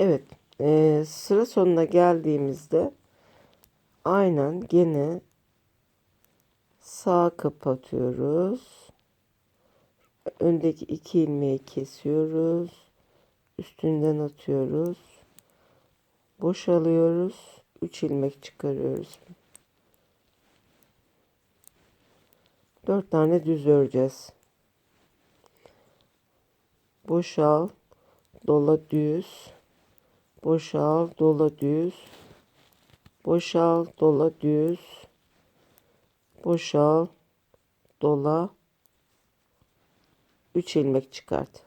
Evet, eee, sıra sonuna geldiğimizde aynen gene sağ kapatıyoruz. Öndeki iki ilmeği kesiyoruz. Üstünden atıyoruz. Boşalıyoruz. 3 ilmek çıkarıyoruz. 4 tane düz öreceğiz. Boşal, dola düz. Boşal, dola düz. Boşal, dola düz. Boşal, dola 3 ilmek çıkart.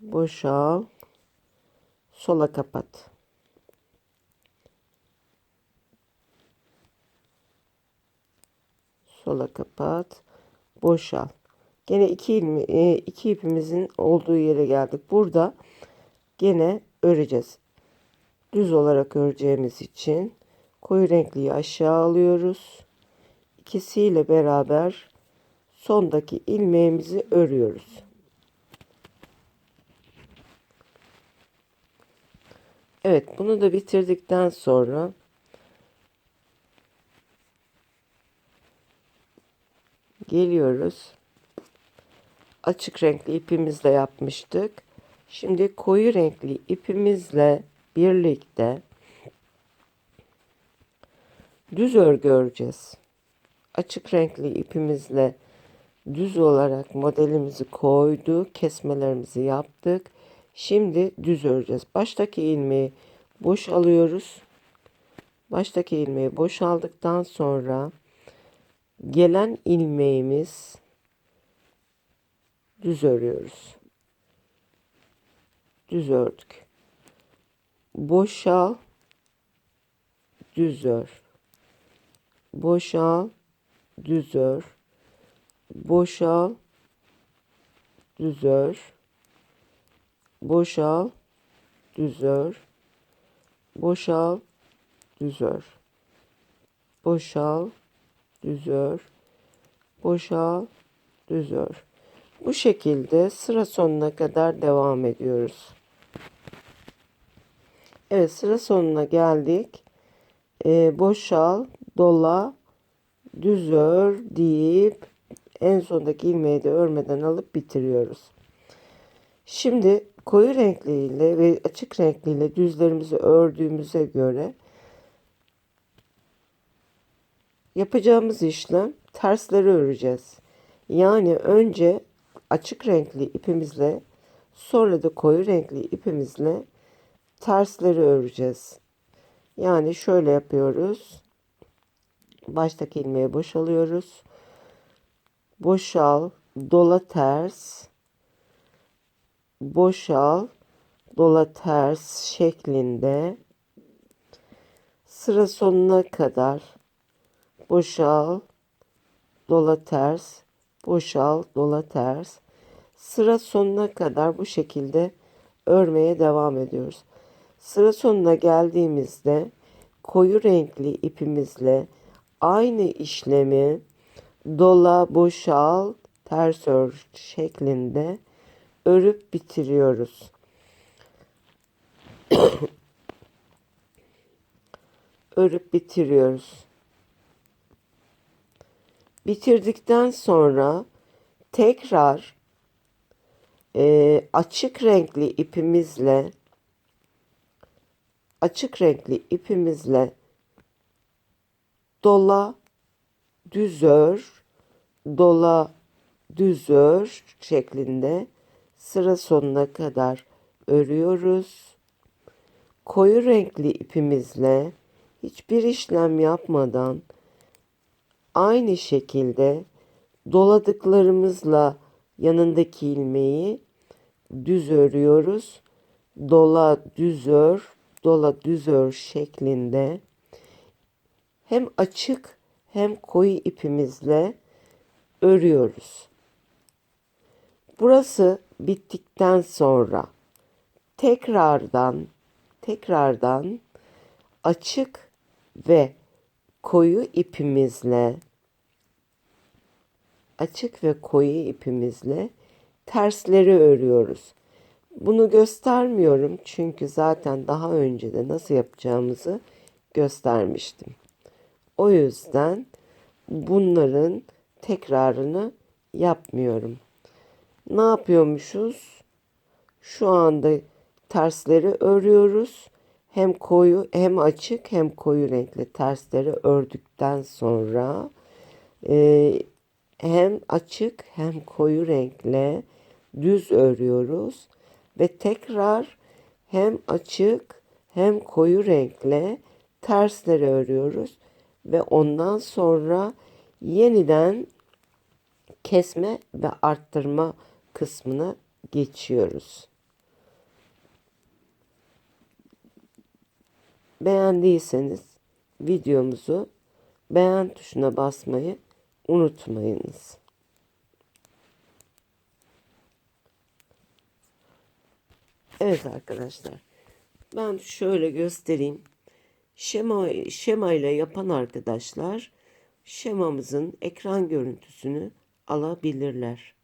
Boşal, sola kapat. Sola kapat. Boşal. Gene iki, ilmi, e, iki ipimizin olduğu yere geldik. Burada gene öreceğiz. Düz olarak öreceğimiz için koyu renkliyi aşağı alıyoruz. İkisiyle beraber sondaki ilmeğimizi örüyoruz. Evet bunu da bitirdikten sonra geliyoruz. Açık renkli ipimizle yapmıştık. Şimdi koyu renkli ipimizle birlikte düz örgü öreceğiz. Açık renkli ipimizle düz olarak modelimizi koyduk. Kesmelerimizi yaptık. Şimdi düz öreceğiz. Baştaki ilmeği boş alıyoruz. Baştaki ilmeği boş aldıktan sonra gelen ilmeğimiz düz örüyoruz. Düz ördük. Boşal, düz ör. Boşal, düz ör. Boşal, düz ör. Boşal, düz ör. Boşal, düz ör. Boşal, düz ör. Boşal, düz ör. Bu şekilde sıra sonuna kadar devam ediyoruz. Evet sıra sonuna geldik. Ee, boşal, dola, düz ör deyip en sondaki ilmeği de örmeden alıp bitiriyoruz. Şimdi koyu renkliyle ve açık renkliyle düzlerimizi ördüğümüze göre yapacağımız işlem tersleri öreceğiz. Yani önce açık renkli ipimizle sonra da koyu renkli ipimizle tersleri öreceğiz. Yani şöyle yapıyoruz. Baştaki ilmeği boşalıyoruz. Boşal, dola ters, boşal, dola ters şeklinde sıra sonuna kadar boşal, dola ters, boşal, dola ters. Sıra sonuna kadar bu şekilde örmeye devam ediyoruz. Sıra sonuna geldiğimizde koyu renkli ipimizle aynı işlemi dola, boşal, ters ör şeklinde örüp bitiriyoruz. örüp bitiriyoruz. Bitirdikten sonra tekrar e, açık renkli ipimizle açık renkli ipimizle dola düz ör dola düz ör şeklinde sıra sonuna kadar örüyoruz. Koyu renkli ipimizle hiçbir işlem yapmadan aynı şekilde doladıklarımızla yanındaki ilmeği düz örüyoruz. Dola düz ör, dola düz ör şeklinde hem açık hem koyu ipimizle örüyoruz. Burası bittikten sonra tekrardan tekrardan açık ve koyu ipimizle açık ve koyu ipimizle tersleri örüyoruz. Bunu göstermiyorum çünkü zaten daha önce de nasıl yapacağımızı göstermiştim. O yüzden bunların tekrarını yapmıyorum. Ne yapıyormuşuz? Şu anda tersleri örüyoruz. Hem koyu hem açık hem koyu renkli tersleri ördükten sonra e, hem açık hem koyu renkle düz örüyoruz ve tekrar hem açık hem koyu renkle tersleri örüyoruz ve ondan sonra yeniden kesme ve arttırma kısmına geçiyoruz. Beğendiyseniz videomuzu beğen tuşuna basmayı unutmayınız. Evet arkadaşlar. Ben şöyle göstereyim. Şema, şema ile yapan arkadaşlar şemamızın ekran görüntüsünü alabilirler.